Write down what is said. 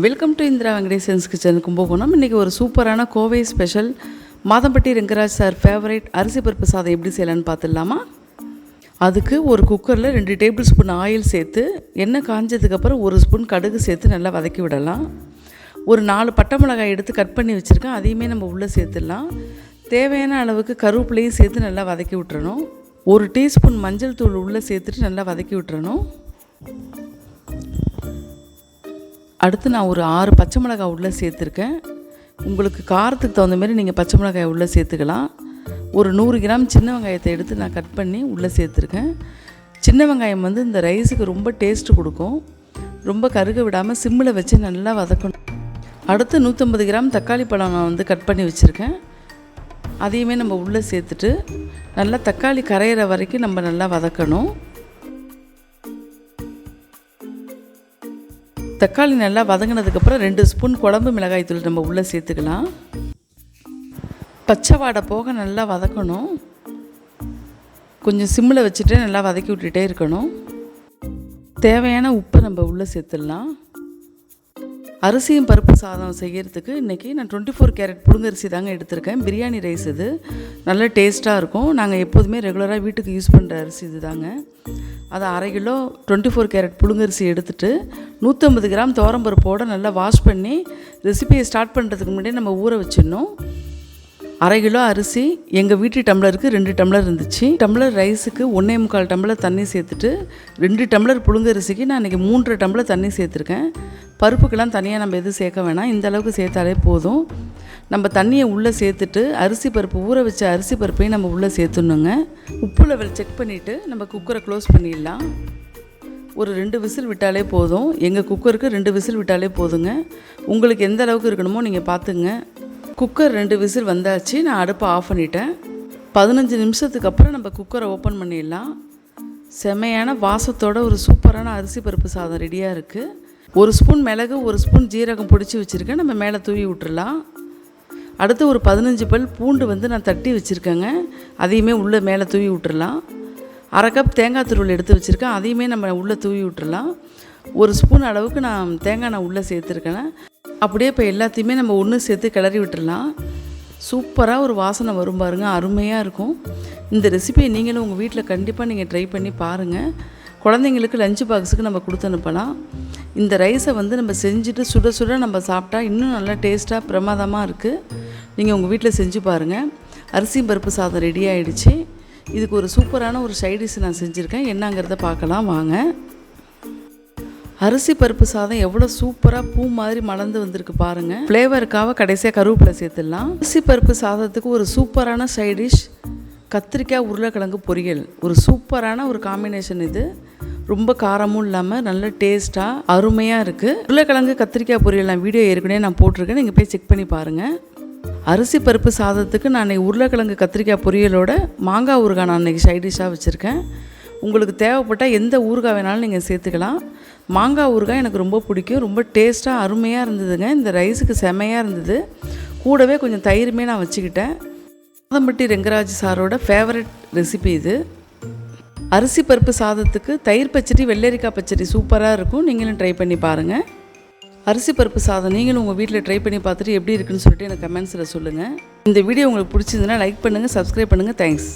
Welcome to Indira Venkatesan's kitchen Kumbakonam இன்றைக்கி ஒரு சூப்பரான Kovai special Madampatti Rangaraj sir favourite அரிசி பருப்பு சாதம் எப்படி செய்யலான்னு பார்த்துடலாமா? அதுக்கு ஒரு குக்கரில் ரெண்டு டேபிள் ஸ்பூன் ஆயில் சேர்த்து எண்ணெய் காஞ்சதுக்கப்புறம் ஒரு ஸ்பூன் கடுகு சேர்த்து நல்லா வதக்கி விடலாம். ஒரு நாலு பட்டை மிளகாய் எடுத்து கட் பண்ணி வச்சுருக்கேன். அதையுமே நம்ம உள்ளே சேர்த்துடலாம். தேவையான அளவுக்கு கருவேப்பிலையும் சேர்த்து நல்லா வதக்கி விட்டுறணும். ஒரு டீஸ்பூன் மஞ்சள் தூள் உள்ளே சேர்த்துட்டு நல்லா வதக்கி விட்டுறணும். அடுத்து நான் ஒரு ஆறு பச்சை மிளகாய் உள்ளே சேர்த்துருக்கேன். உங்களுக்கு காரத்துக்கு தகுந்த மாதிரி நீங்கள் பச்சை மிளகாய் உள்ளே சேர்த்துக்கலாம். ஒரு நூறு கிராம் சின்ன வெங்காயத்தை எடுத்து நான் கட் பண்ணி உள்ளே சேர்த்துருக்கேன். சின்ன வெங்காயம் வந்து இந்த ரைஸுக்கு ரொம்ப டேஸ்ட்டு கொடுக்கும். ரொம்ப கருக விடாமல் சிம்மில் வச்சு நல்லா வதக்கணும். அடுத்து நூற்றம்பது கிராம் தக்காளி பழம் நான் வந்து கட் பண்ணி வச்சுருக்கேன். அதையுமே நம்ம உள்ளே சேர்த்துட்டு நல்லா தக்காளி கரையிற வரைக்கும் நம்ம நல்லா வதக்கணும். தக்காளி நல்லா வதங்கினதுக்கப்புறம் ரெண்டு ஸ்பூன் குழம்பு மிளகாய் தூள் நம்ம உள்ளே சேர்த்துக்கலாம். பச்சை வாடை போக நல்லா வதக்கணும். கொஞ்சம் சிம்மில் வச்சுட்டு நல்லா வதக்கி விட்டுட்டே இருக்கணும். தேவையான உப்பு நம்ம உள்ளே சேர்த்துடலாம். அரிசியும் பருப்பு சாதம் செய்கிறதுக்கு இன்றைக்கி நான் டுவெண்ட்டி ஃபோர் கேரட் புழுங்கரிசி தாங்க எடுத்திருக்கேன். பிரியாணி ரைஸ் இது. நல்ல டேஸ்ட்டாக இருக்கும். நாங்கள் எப்போதுமே ரெகுலராக வீட்டுக்கு யூஸ் பண்ணுற அரிசி இது தாங்க அதை அரை கிலோ டுவெண்ட்டி ஃபோர் கேரட் புழுங்கரிசி எடுத்துகிட்டு நூற்றம்பது கிராம் துவரம்பருப்போடு நல்லா வாஷ் பண்ணி ரெசிபியை ஸ்டார்ட் பண்ணுறதுக்கு முன்னாடியே நம்ம ஊற வச்சிடணும். அரை கிலோ அரிசி எங்கள் வீட்டு டம்ளருக்கு ரெண்டு டம்ளர் இருந்துச்சு. டம்ளர் ரைஸுக்கு ஒன்றே முக்கால் டம்ளர் தண்ணி சேர்த்துட்டு ரெண்டு டம்ளர் புழுங்கரிசிக்கு நான் இன்றைக்கி மூன்றரை டம்ளர் தண்ணி சேர்த்துருக்கேன். பருப்புக்கெல்லாம் தனியாக நம்ம எதுவும் சேர்க்க வேணாம். இந்த அளவுக்கு சேர்த்தாலே போதும். நம்ம தண்ணியை உள்ளே சேர்த்துட்டு அரிசி பருப்பு ஊற வச்ச அரிசி பருப்பையும் நம்ம உள்ளே சேர்த்துணுங்க உப்பு லெவல் செக் பண்ணிவிட்டு நம்ம குக்கரை க்ளோஸ் பண்ணிடலாம். ஒரு ரெண்டு விசில் விட்டாலே போதும். எங்கள் குக்கருக்கு ரெண்டு விசில் விட்டாலே போதுங்க. உங்களுக்கு எந்த அளவுக்கு இருக்கணுமோ நீங்கள் பார்த்துங்க. குக்கர் ரெண்டு விசில் வந்தாச்சு நான் அடுப்பை ஆஃப் பண்ணிட்டேன். பதினஞ்சு நிமிஷத்துக்கு அப்புறம் நம்ம குக்கரை ஓப்பன் பண்ணிடலாம். செமையான வாசத்தோட ஒரு சூப்பரான அரிசி பருப்பு சாதம் ரெடியாக இருக்குது ஒரு ஸ்பூன் மிளகு ஒரு ஸ்பூன் ஜீரகம் பிடிச்சி வச்சுருக்கேன். நம்ம மேலே தூவி விட்டுறலாம். அடுத்து ஒரு பதினஞ்சு பல் பூண்டு வந்து நான் தட்டி வச்சுருக்கேங்க. அதையுமே உள்ளே மேலே தூவி விட்டுறலாம். அரை கப் தேங்காய் துருவல் எடுத்து வச்சுருக்கேன். அதையுமே நம்ம உள்ளே தூவி விட்டுறலாம். ஒரு ஸ்பூன் அளவுக்கு நான் தேங்காய் நான் உள்ளே சேர்த்துருக்கேன். அப்படியே இப்போ எல்லாத்தையுமே நம்ம ஒன்று சேர்த்து கிளறி விட்டுடலாம் சூப்பராக ஒரு வாசனை வரும் பாருங்க. அருமையாக இருக்கும். இந்த ரெசிபியை நீங்களும் உங்கள் வீட்டில் கண்டிப்பாக நீங்கள் ட்ரை பண்ணி பாருங்கள் குழந்தைங்களுக்கு லஞ்ச் பாக்ஸுக்கு நம்ம கொடுத்து அனுப்பலாம். இந்த ரைஸை வந்து நம்ம செஞ்சுட்டு சுட சுட நம்ம சாப்பிட்டா இன்னும் நல்லா டேஸ்ட்டாக பிரமாதமாக இருக்குது நீங்கள் உங்கள் வீட்டில் செஞ்சு பாருங்கள் அரிசி பருப்பு சாதம் ரெடி ஆகிடுச்சு இதுக்கு ஒரு சூப்பரான ஒரு சைடிஷ் நான் செஞ்சுருக்கேன். என்னங்கிறத பார்க்கலாம் வாங்க. அரிசி பருப்பு சாதம் எவ்வளோ சூப்பராக பூ மாதிரி மலர்ந்து வந்திருக்கு பாருங்கள் ஃப்ளேவருக்காக கடைசியாக கருவேப்பிலை சேர்த்துடலாம். அரிசி பருப்பு சாதத்துக்கு ஒரு சூப்பரான சைடிஷ் கத்திரிக்காய் உருளைக்கிழங்கு பொரியல். ஒரு சூப்பரான ஒரு காம்பினேஷன் இது. ரொம்ப காரமும் இல்லாமல் நல்ல டேஸ்ட்டாக அருமையாக இருக்குது உருளைக்கிழங்கு கத்திரிக்காய் பொரியல் நான் வீடியோ ஏற்கனவே நான் போட்டிருக்கேன். நீங்கள் போய் செக் பண்ணி பாருங்கள் அரிசி பருப்பு சாதத்துக்கு நான் உருளைக்கிழங்கு கத்திரிக்காய் பொரியலோட மாங்காய் ஊறுகாய் நான் இன்றைக்கி சைடிஷாக வச்சுருக்கேன். உங்களுக்கு தேவைப்பட்டால் எந்த ஊறுகாய் வேணாலும் நீங்கள் சேர்த்துக்கலாம். மாங்காய் ஊறுகாய் எனக்கு ரொம்ப பிடிக்கும். ரொம்ப டேஸ்ட்டாக அருமையாக இருந்ததுங்க. இந்த ரைஸுக்கு செமையாக இருந்தது. கூடவே கொஞ்சம் தயிருமே நான் வச்சுக்கிட்டேன். மாதம்பட்டி ரெங்கராஜ் சாரோட ஃபேவரட் ரெசிபி இது. அரிசி பருப்பு சாதத்துக்கு தயிர் பச்சடி வெள்ளரிக்காய் பச்சடி சூப்பராக இருக்கும். நீங்களும் ட்ரை பண்ணி பாருங்கள் அரிசி பருப்பு சாதம் நீங்களும் உங்கள் வீட்டில் ட்ரை பண்ணி பார்த்துட்டு எப்படி இருக்குன்னு சொல்லிட்டு எனக்கு கமெண்ட்ஸில் சொல்லுங்கள் இந்த வீடியோ உங்களுக்கு பிடிச்சிருந்தனா லைக் பண்ணுங்கள் சப்ஸ்கிரைப் பண்ணுங்கள் தேங்க்ஸ்